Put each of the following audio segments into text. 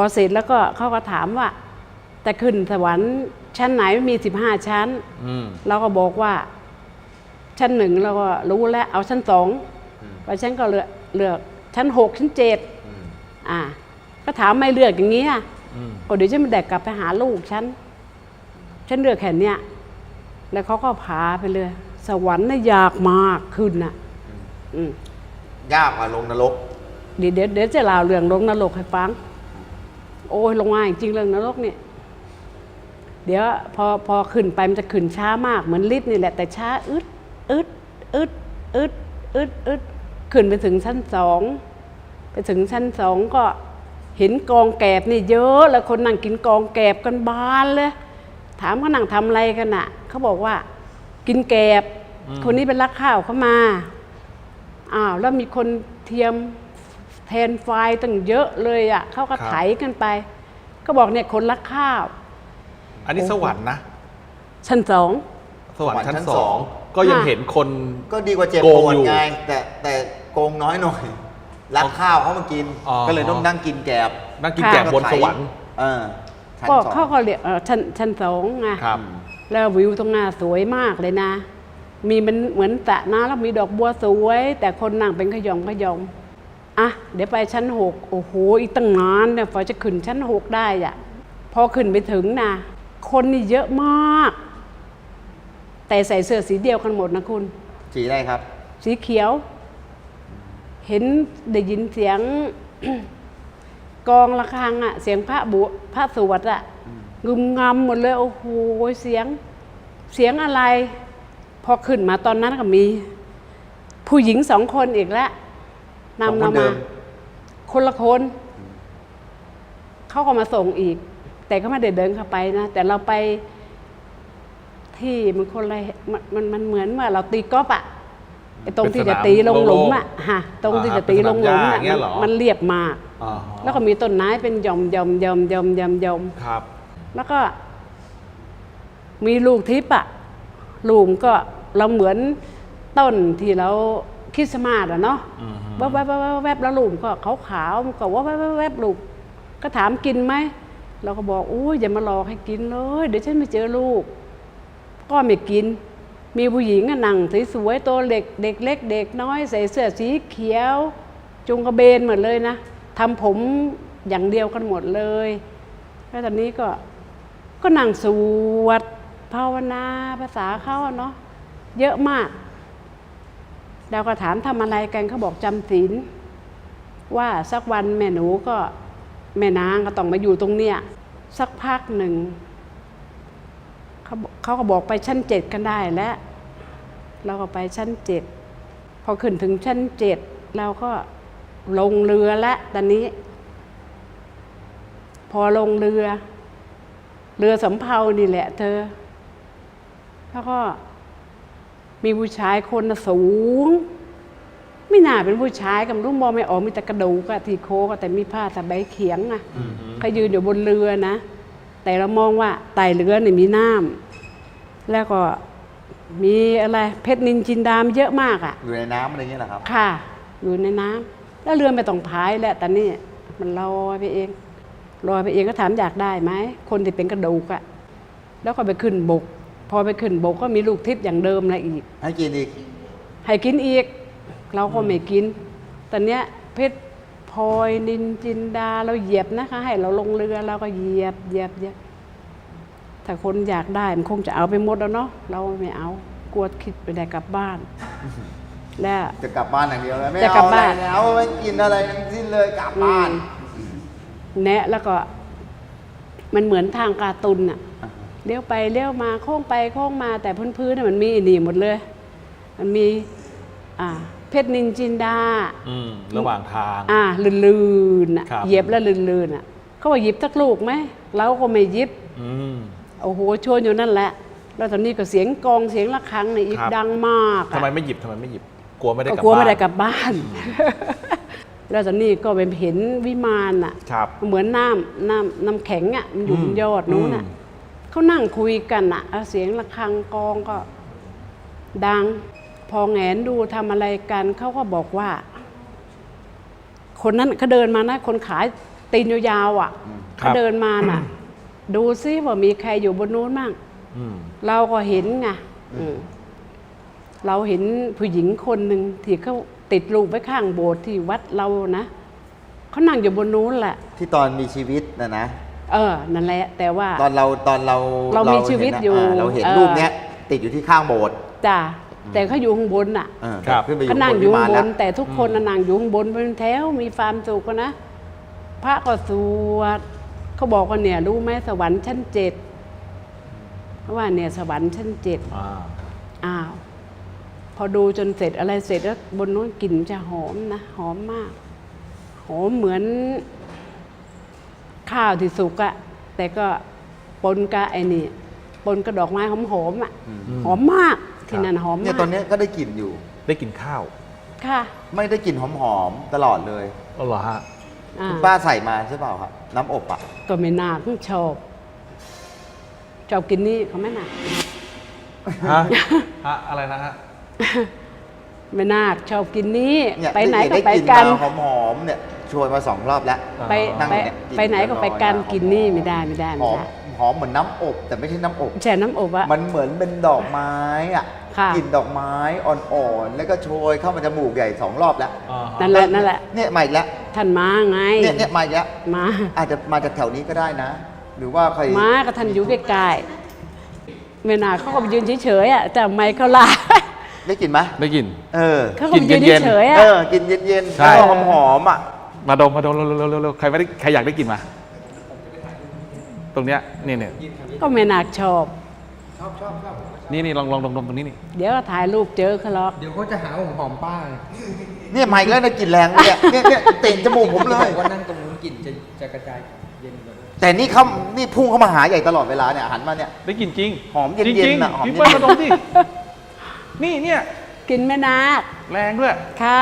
อเสร็จแล้วก็เขาก็ถามว่า แต่ขึ้นสวรรค์ชั้นไหนมีสิบห้าชั้นอืมเราก็บอกว่า ชั้นหนึ่งเราก็รู้แล้ว เอาชั้นสองอืมเพราะฉันก็เลือกเลือก ชั้นหกชั้นเจ็ดอืมอ่า ก็ถามไม่เลือกอย่างนี้อะอืมก็เดี๋ยวฉันมันแดกกลับไปหาลูกฉันฉันเลือกแค่เนี้ยแล้วเขาก็พาไปเลย สวรรค์น่ะยากมากขึ้นน่ะอืมยากกว่าลงนรกเดี๋ยวเดี๋ยวเดี๋ยวจะเล่าเรื่องลงนรกให้ฟัง โอ้ยลงมาจริงๆเรื่องนรกเนี่ย เดี๋ยวพอพอขึ้นไปมันจะขึ้นช้ามากเหมือนลิฟต์นี่แหละแต่ช้าอึดอึดอึดอึดอึดอึดขึ้นไปถึงชั้นสองไปถึงชั้นสองก็เห็นกองแกบนี่เยอะแล้วคนนั่งกินกองแกบกันบานเลย ถามเขานั่งทำอะไรกันน่ะเขาบอกว่า กินแกบ คนนี้เป็นลักข้าวเข้ามาอ้าวแล้วมีคนเทียม แทนไฟล์ตั้งเยอะเลยอะเขาก็ครับ ไถกันไป ก็บอกเนี่ยคนลักข้าว อันนี้สวรรค์นะ ชั้นสอง สวรรค์ชั้นชั้นสสอองงก็ยังค่ะ เห็นคน ก็ดีกว่าเจ็บโกปงวดอยู่ไงแต่แต่โกงน้อยหน่อยรับข้าวเขามากิน อ๋อ ก็เลยต้องนั่งกินแกบนั่งกินค่ะ แกบบนสวรรค์เออชั้นก็สองเขาก็เรียกเอ่อชั้นชั้นสองไงครับ แล้ววิวตรงหน้าสวยมากเลยนะ มีมันเหมือนสระน้ำแล้วมีดอกบัวสวย แต่คนนั่งเป็นขยองขยอง อะเดี๋ยวไปชั้นหกโอ้โหอีกตั้งนานเนี่ยพอจะขึ้นชั้นหกได้อะพอขึ้นไปถึงนะคนนี่เยอะมาก แต่ใส่เสื้อสีเดียวกันหมดนะคุณ สีอะไรครับ สีเขียว เห็นได้ยินเสียง กองระฆังอะเสียงพระบุพระสวดอะงึมงำหมดเลยโอ้โหเสียงเสียงอะไร พอขึ้นมาตอนนั้นก็มี ผู้หญิงสองคนอีกแล้วสอง นำคเรานเดิมามคนละคน เขาก็มาส่งอีก แต่เขาไม่ได้เดินเข้าไปนะ แต่เราไปที่มันคนละมันมันมันเหมือนว่าเราตีกอล์ฟอะไอ้ตรงที่จะตีลงหลุมอะฮะตรงที่จะตีลงหลุมอ่าอะเป็นสนามหญ้าอย่างเงี้ยเหรอมันเรียบมากอ๋อแล้วก็มีต้นไม้เป็นหย่อมหย่อมหย่อมหย่อมหย่อมหย่อมครับ แล้วก็ มีลูกทิพย์อะลูกก็เราเหมือนต้นที่เรา คริสต์มาสอะเนาะอืมฮึแวบแวบแวบแวบแวบแล้วลูกก็ขาวขาวๆมันก็ว่าแวบแวบแวบลูกก็ถามกินไหมเราก็บอกอุ้ยอย่ามาหลอกให้กินเลย เดี๋ยวฉันไม่เจอลูก ก็ไม่กิน มีผู้หญิงอะนั่งสวยๆตัวเล็กเด็กเล็กเด็กน้อยใส่เสื้อสีเขียว จุงกระเบนหมดเลยนะทำผมอย่างเดียวกันหมดเลย แล้วตอนนี้ก็ก็นั่งสวดภาวนาภาษาเขาอะเนาะเยอะมาก เราก็ถามทำอะไรกันเขาบอกจำศีลว่าสักวันแม่หนูก็แม่นางก็ต้องมาอยู่ตรงเนี้ยสักพักหนึ่งเขาเขาก็บอกไปชั้นเจ็ดกันได้แล้วเราก็ไปชั้นเจ็ดพอขึ้นถึงชั้นเจ็ดเราก็ลงเรือแล้วตอนนี้ พอลงเรือ เรือสำเภานี่แหละ เธอ แล้วก็ มีผู้ชายคนน่ะสูง ไม่น่าเป็นผู้ชายกับรุ่มมองไม่ออกมีแต่กระดูกอะที่โคกอะแต่มีผ้าสบายเขียงอะเขายืนอยู่บนเรือนะ แต่เรามองว่าไต่เรือเนี่ยมีน้ำแล้วก็มีอะไรเพชรนินจินดามเยอะมากอะอยู่ในน้ำอะไรอย่างเงี้ยเหรอครับ ค่ะ อยู่ในน้ำแล้วเรือไม่ต้องพายแล้วแต่นี่มันลอยไปเองลอยไปเองก็ถามอยากได้ไหมคนที่เป็นกระดูกอะแล้วก็ไปขึ้นบก พอไปขึ้นบกก็มีลูกทิพย์อย่างเดิมนะอีก ให้กินอีก ให้กินอีก เราก็ไม่กิน ตอนเนี้ยเพชรพลอยนินจินดาเราเหยียบนะคะ ให้เราลงเรือเราก็เหยียบเหยียบเหยียบถ้าคนอยากได้มันคงจะเอาไปหมดแล้วเนาะเราไม่เอากลัวคิดไปได้กลับบ้าน แล้วจะกลับบ้านอย่างเดียวเลยไม่จะเอากลับอะไรบ้าน แล้วไม่กินอะไรทั้งสิ้นเลยกลับบ้านแนะแล้วก็ มันเหมือนทางการ์ตูนอะ เลี้ยวไปเลี้ยวมาโค้งไปโค้งมาแต่พื้นๆน่ะมันมีไอ้นี่หมดเลย มันมีอ่าเพชรนินจินดาอืมระหว่างทาง อ่าลื่นๆน่ะครับเหยียบแล้วลื่นๆน่ะเขาว่าหยิบสักลูกไหมเราก็ไม่หยิบอืมโอ้โหชวนอยู่นั่นแหละ แล้วตอนนี้ก็เสียงกลองเสียงระฆังเนี่ยอีกครับดังมากอะทำไมไม่หยิบทำไมไม่หยิบกลัวไม่ได้กก็ลับกลัวไม่บ้านได้กลับบ้าน แล้วตอนนี้ก็ไปเห็นวิมานอะครับเหมือนน้ำน้ำน้ำแข็งอะมันอยู่บนยอดนู้นอะอืม เขานั่งคุยกันอะเอาเสียงระฆังกลองก็ ดัง พอแงนดูทำอะไรกันเขาก็บอกว่า คนนั้นเขาเดินมานะ คนขายตีนยาวๆอะอืมครัเขาบ เดินมาน่ะ ดูซิว่ามีใครอยู่บนนู้นมั่งอืม เราก็เห็นไงอืมเราเห็นผู้หญิงคนหนึ่งที่เขาติดรูปไว้ข้างโบสถ์ที่วัดเรานะเขานั่งอยู่บนนู้นแหละ ที่ตอนมีชีวิตนะนะ เออนั่นแหละแต่ว่า ตอนเราตอนเราเรามีชีวิตเห็นนะอยู่าเราเห็นเออ รูปเนี้ยติดอยู่ที่ข้างโบสถ์จ้าแต่เขาอยู่ข้างบนน่ะเออครับ ขึ้นไปอเขายู่นั่งบนอวิยู่มาข้างบแล้วนแต่ทุกคนน่ะนั่งอยู่ข้างบนเป็นแถวมีความสุขอะนะ พระก็สวดเขาบอกว่าเนี่ยรู้ไหมสวรรค์ชั้นเจ็ดเพราะว่าเนี่ยสวรรค์ชั้นเจ็ด อ่า อ้าวพอดูจนเสร็จอะไรเสร็จแล้วบนนู้นกลิ่นจะหอมนะ หอมมาก หอมเหมือน ข้าวที่สุกอะแต่ก็ปนกับไอ้นี่ปนกับดอกไม้หอมๆอะหอมมากที่นั่นหอมเนี่ยมากตอนเนี้ยก็ได้กลิ่นอยู่ ได้กินข้าวค่ะไม่ได้กลิ่นหอมๆตลอดเลยอ๋อเหรอฮะ อ่าคุณป้าใส่มาใช่เปล่าครับน้ำอบอะก็ไม่น่าเพิ่งชอบชอบกินนี่เขาไม่น่าฮะ ฮะ อะไรนะฮะ ไม่น่าชอบกินนี่เนี่ยไปไหนก็ด้ไปกลิ่กัน มาหอมๆเนี่ย ชวนมาสองรอบแล้ว ไปนั่งไปเนี่ยกินไปไหนก็ไปกันแล้วนอนกินนี่ไม่ได้ไม่ได้หไม่อมได้หอมเหมือนน้ำอบแต่ไม่ใช่น้ำอบ แช่น้ำอบอะ มันเหมือนเป็นดอกไม้อะค่ะ กลิ่นดอกไม้อ่อนๆ แล้วก็โชยเข้ามาจมูกใหญ่สองรอบแล้วอ่าฮะนั่นแหละนั่นแหละ เนี่ยมาอีกแล้วท่านมาไงเนี่ยเนี่ยมาอีกแล้วมาอาจจะมาจากแถวนี้ก็ได้นะ หรือว่าใครมาก็ท่านอยู่ใกล้ๆไม่น่าเขาก็ไปยืนเฉยๆอะแต่ไม่เขาลา ได้กลิ่นไหมได้กิน เออ เขาก็ไปยืนกินเย็นๆเฉยๆอะ เออ กินเย็นๆใช่ แล้วก็หอมๆอะ มาดมมาดมเร็วเร็วเร็วเร็วใครไม่ได้ใครอยากได้กินมา ตรงเนี้ยนี่เนี่ยก็ไม่น่าชอบ นี่นี่ลองลองดมดมตรงนี้นี่เดี๋ยวก็ถ่ายรูปเจอเขาหรอกเดี๋ยวเขาจะหาว่าผมหอมป้าไงเนี่ยมาอีกแล้วนะกลิ่นแรงเนี่ยเนี่ยเนี่ยติดจมูกผมเลบยอกว่านั่งตรงนู้นกลิ่นจะจะกระจายเย็นกว่าแต่นี่เขานี่พุ่งเข้ามาหาใหญ่ตลอดเวลาเนี่ยหันมาเนี่ยได้กินจริงหอมเย็นๆจริงๆน่ะหอมพี่เปิ้ลเย็นๆมาดมดินี่เนี่ยกินไม่นากแรงด้วยค่ะ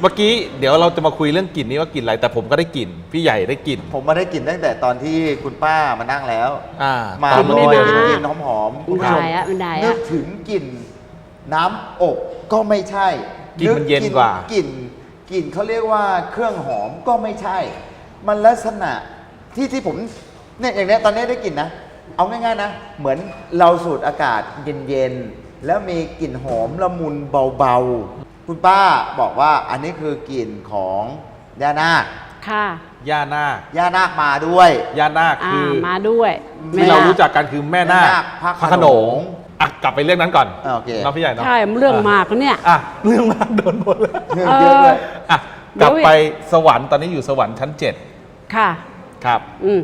เมื่อกี้เดี๋ยวเราจะมาคุยเรื่องกลิ่นนี้ว่ากลิ่นอะไรแต่ผมก็ได้กลิ่นพี่ใหญ่ได้กลิ่น ผมมาได้กลิ่นตั้งแต่ตอนที่คุณป้ามานั่งแล้ว อ่ามาตอน โรโรยยกินไม่เย็นานๆหอมๆคุณมันผู้ชมได้อะมันได้นึอะกถึงกลิ่นน้ำอบก็ไม่ใช่กลิ่นมันเย็นกว่า กลิ่นกลิ่นเขาเรียกว่าเครื่องหอมก็ไม่ใช่ มันลักษณะที่ที่ผมเนี่ยอย่างเนี้ยตอนนี้ได้กลิ่นนะ เอาง่ายๆนะ เหมือนเราสูดอากาศเย็นๆแล้วมีกลิ่นหอมละมุนเบาๆ คุณป้าบอกว่าอันนี้คือกลิ่นของย่านาคค่ะย่านาคย่านาคมาด้วย ย่านาคอ่าคือมาด้วยที่เรารู้จักกันคือแม่นาคแม่นาคพระพระโขโขนนงงอะกลับไปเรื่องนั้นก่อนอ่าโอเคเราพี่ใหญ่เนาะใช่มันเรื่องมากนะเนี่ย อะเรื่องมากโดนหมดเลยเรื่องเยอะเลยอะกลับไปสวรรค์ตอนนี้อยู่สวรรค์ชั้นเจ็ดค่ะ ครับ อืม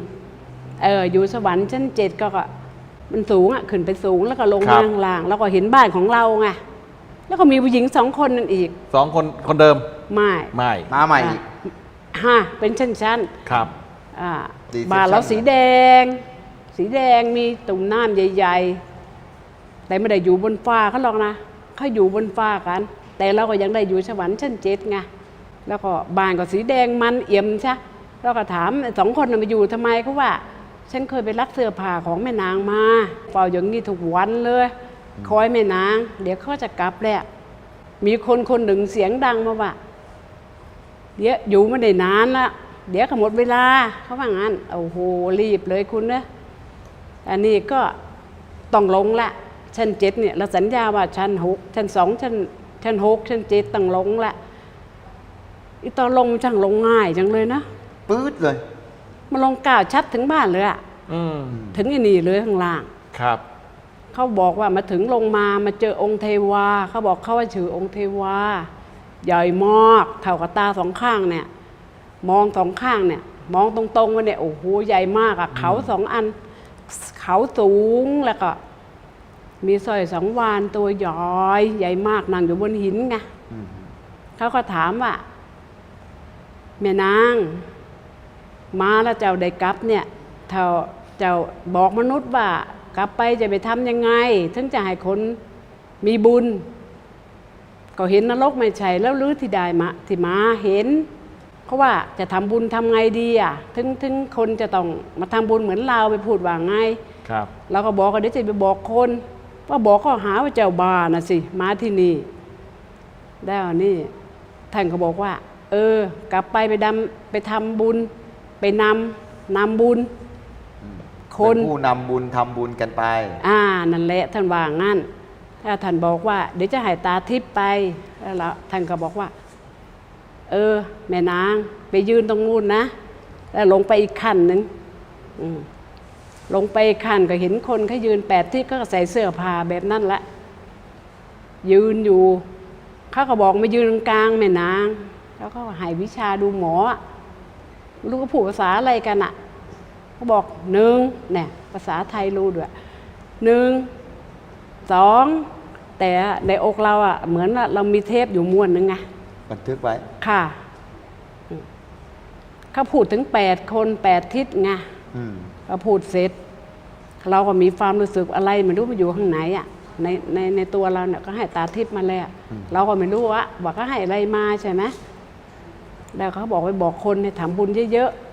เอออยู่สวรรค์ชั้นเจ็ดก็ก็มันสูงอะขึ้นไปสูงแล้วก็ลงครัมาบ ข้างล่าง แล้วก็เห็นบ้านของเราไง แล้วก็มีผู้หญิงสองคนนั่นอีกสองคนคนเดิมไม่ไม่มาใหม่อีกฮะเป็นชั้นๆครับอ่าดีบาทเรา section สีแดง สีแดงมีตุ่มน้ำใหญ่ ๆ แต่ไม่ได้อยู่บนฟ้าเขาหรอกนะเขาอยู่บนฟ้ากัน แต่เราก็ยังได้อยู่สวรรค์ชั้นเจ็ดไงแล้วก็บ้านก็สีแดงมันเอี่ยมใช่เราก็ถามไอ้สองคนน่ะมาอยู่ทำไมเขาว่า ฉันเคยไปรับเสื้อผ้าของแม่นางมาเฝ้าอย่างนี้ทุกวันเลย คอยแม่นาง เดี๋ยวเขาจะกลับแล้วมีคนคนหนึ่งเสียงดังมาว่าเดี๋ยวอยู่ไม่ได้นานละเดี๋ยวก็หมดเวลาเขาว่างั้นโอ้โหรีบเลยคุณนะอันนี้ก็ต้องลงละชั้นเจ็ดเนี่ยเราสัญญาว่าชั้นหกชั้นสองชั้นชั้นหกชั้นเจ็ดต้องลงละอีตอนลงมันช่างลงง่ายจังเลยนะปื๊ดเลย มาลงก้าวชัดถึงบ้านเลยอะอืมถึงไอ้นี่เลยข้างล่างครับ เขาบอกว่ามาถึงลงมามาเจอองค์เทวาเขาบอกเขาว่าชื่อองค์เทวาใหญ่มากเท่ากับตาสองข้างเนี่ย มองสองข้างเนี่ย มองตรงๆว่าเนี่ยโอ้โหใหญ่มากอะเขาสองอัน เขาสูงแล้วก็ มีสร้อยสองวานตัวใหญ่ใหญ่มากนั่งอยู่บนหินไงเขาก็ถามว่าแม่นางมาแล้วเจ้าได้กลับเนี่ยเท่าเจ้าบอกมนุษย์ว่า กลับไปจะไปทำยังไง ถึงจะให้คนมีบุญ ก็เห็นนรกไม่ใช่แล้วหรือที่ได้มาที่มาเห็นเพราะว่าจะทำบุญทำไงดีอะถึงถึงคนจะต้องมาทำบุญเหมือนเราไปพูดว่าไงครับเราก็บอกว่าเดี๋ยวจะไปบอกคนว่าบอกก็หาว่าเจ้าบ้านะสิมาที่นี่แล้วนี่ท่านก็บอกว่า เออ กลับไปไปดำไปทำบุญ ไปนำนำบุญ คนเป็นผู้นำบุญทำบุญกันไป อ่านั่นแหละท่านว่างั้น ถ้าท่านบอกว่า เดี๋ยวจะให้ตาทิพย์ไปแล้วเราท่านก็บอกว่า เออ แม่นาง ไปยืนตรงนู้นนะ แล้วลงไปอีกขั้นหนึ่งอืมลงไปอีกขั้นก็เห็นคนเขายืนแปดที่ก็ใส่เสื้อผ้าแบบนั้นแหละ ยืนอยู่เขาก็บอกมายืนตรงกลางแม่นาง แล้วก็ให้วิชาดูหมออะไม่รู้ก็พูดภาษาอะไรกันอะ เขาบอกหนึ่งเนี่ยภาษาไทยรู้ด้วยหนึ่งสองแต่ในอกเราอะเหมือนว่าเรามีเทปอยู่ม้วนหนึงไงบันทึกไว้ ค่ะอืมเขาพูดถึงแปดคนแปดทิศไงอืมพอพูดเสร็จ เราก็มีความรู้สึกอะไรไม่รู้มันอยู่ข้างไหนอะในในในตัวเราเนี่ยก็ให้ตาทิพย์มาแล้ว เราก็ไม่รู้ว่าว่าก็ให้อะไรมาใช่ไหมแล้วเขาบอกไปบอกคนให้ทำบุญเยอะๆ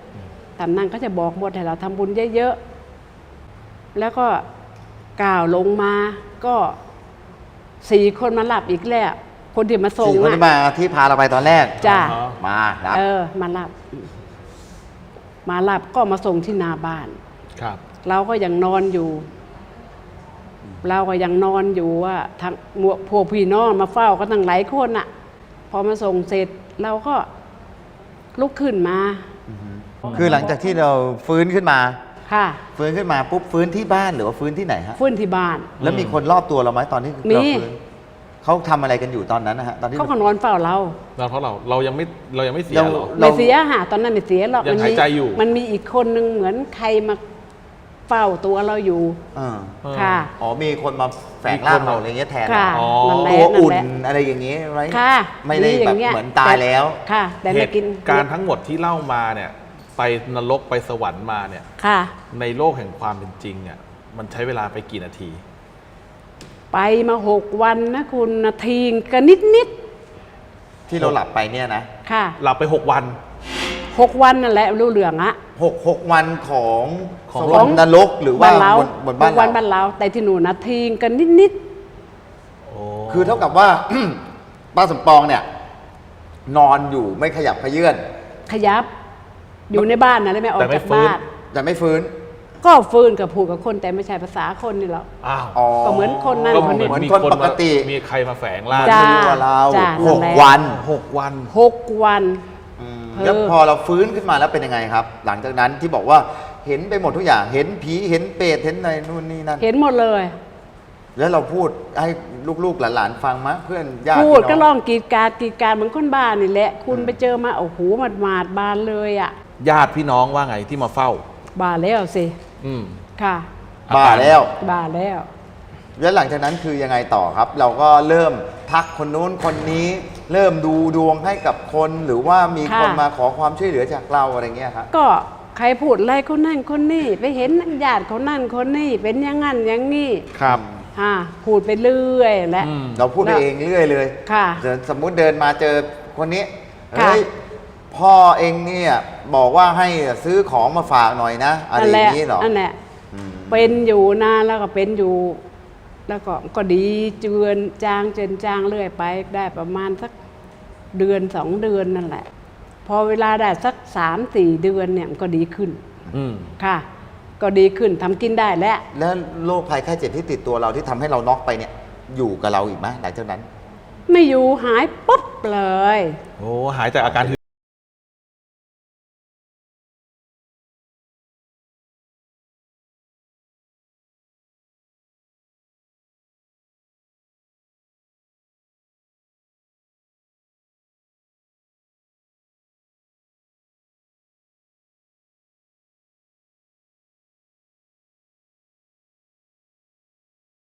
ตามนั้นก็จะบอกหมดให้เราทำบุญเยอะๆ แล้วก็กล่าวลงมาก็สี่คนมาหลับอีกแล้ว คนที่มาส่งสี่คนที่อะมาที่พาเราไปตอนแรกจ้ะอ๋อมาครับเออ มาหลับ มาหลับก็มาส่งที่หนาบ้าน ครับ เราก็ยังนอนอยู่ เราก็ยังนอนอยู่ว่าทั้งหมวกพวกพี่น้องมาเฝ้าก็ตั้งหลายคนอะพอมาส่งเสร็จเราก็ลุกขึ้นมา คือหลังจากที่เราฟื้นขึ้นมา ค่ะฟื้นขึ้นมาปุ๊บฟื้นที่บ้านหรือว่าฟื้นที่ไหนฮะ ฟื้นที่บ้าน แล้วมีคนรอบตัวเราไหมตอนที่มีเราฟื้นเขาทำอะไรกันอยู่ตอนนั้นนะฮะตอนที่ เขาก็นอนเฝ้าเราแล้วเพราะเราเรายังไม่เรายังไม่เสียเราหรอไม่เสียหาตอนนั้นไม่เสียหรอกยังมัหายมีใจอยู่ มันมีอีกคนนึงเหมือนใครมาเฝ้าตัวเราอยู่ อ่าเออ ค่ะ อ๋อมีคนมาแฝงร่างเราอะไรเงี้ยแทนค่ะเราอ๋อ นั่นแหละตัวนั่นอุ่นแหละอะไรอย่างเงี้ยไรค่ะไม่ได้อแบบย่างงี้เหมือนตายแล้ว ค่ะ แต่เหไม่ตุกิน การณ์ทั้งหมดที่เล่ามาเนี่ย ไปนรกไปสวรรค์มาเนี่ย ค่ะ ในโลกแห่งความเป็นจริงอะมันใช้เวลาไปกี่นาที ไปมาหกวันนะคุณนาทีกันนิดนิดที่เราหลับไปเนี่ยนะๆค่ะหลับไป6วัน หกวันนั่นแหละรู้เรื่องอะ หกหกวันของของ สวรรค์นรกหรือว่าบ้านเราบนบนบ้านหกวันเรา บ้านเราแต่ที่หนูนาทีกันนิดนิดโอ้คือเท่ากับว่า ป้าสมปองเนี่ย นอนอยู่ไม่ขยับขยื่นๆขยับ อยู่ในบ้านนะเลยไม่ออกจากบ้านแต่ไม่ฟื้น ก็ฟื้นกับผูกกับคนแต่ไม่ใช่ภาษาคนนี่หรอก อ้าวอ๋อ ก็เหมือนคนนั่นก็คนเหมืนี้อนเหมือนมีคนคนปกติ มามีใครมาแฝงร่าง จ้าไม่รู้ว่าเราจ้าหกนั่นแหละ วันหกวัน หกวัน อืมเออ แล้วพอเราฟื้นขึ้นมาแล้วเป็นยังไงครับ หลังจากนั้นที่บอกว่าเห็นไปหมดทุกอย่าง เห็นผีเห็นเปรตเห็นอะไรนู่นนี่นั่น เห็นหมดเลย แล้วเราพูดให้ลูกๆหลานๆฟังมะเพื่อนญาติพูดพี่น้ก็ร้องกรีดกรารกรีดกรารเหมือนคนบ้านนี่แหละ คุณไปเจอมาโอ้โหหมาดหมาดๆบานเลยอะ ญาติพี่น้องว่าไงที่มาเฝ้าบานแล้วสิอืม ค่ะบ้าแล้วบานแล้ว แล้วหลังจากนั้นคือยังไงต่อครับ เราก็เริ่มทักคนนู้นคนนี้เริ่มดูดวงให้กับคนหรือว่ามีค่ะคนมาขอความช่วยเหลือจากเราอะไรเงี้ยครับก็ใครพูดอะไรคนนั่นคนนี่ไปเห็นญาติคนนั่นคนนี่เป็นอย่างงั้นอย่างงี้ครับ อ่าพูดไปเรื่อยแหละอืมเราพูดไปแล้วเองเรื่อยเลยค่ะ เดินสมมุติเดินมาเจอคนนี้ค่ะ เฮ้ย พ่อเองเนี่ยบอกว่าให้ซื้อของมาฝากหน่อยนะอะไรนั่นอแหละย่างนี้เหรอนั่นแหละ อืมเป็นอยู่นานแล้วก็เป็นอยู่ แล้วก็ก็ดีเจือนจางเจือนจางเรื่อยไป ได้ประมาณสักเดือนสองเดือนนั่นแหละ พอเวลาได้สักสามสี่เดือนเนี่ยมันก็ดีขึ้นอืม ค่ะ ก็ดีขึ้นทำกินได้แล้ว แล้วโรคภัยไข้เจ็บที่ติดตัวเราที่ทำให้เราน็อกไปเนี่ย อยู่กับเราอีกไหมหลังจากนั้น ไม่อยู่หายปุ๊บเลย โอ้หายจากอาการ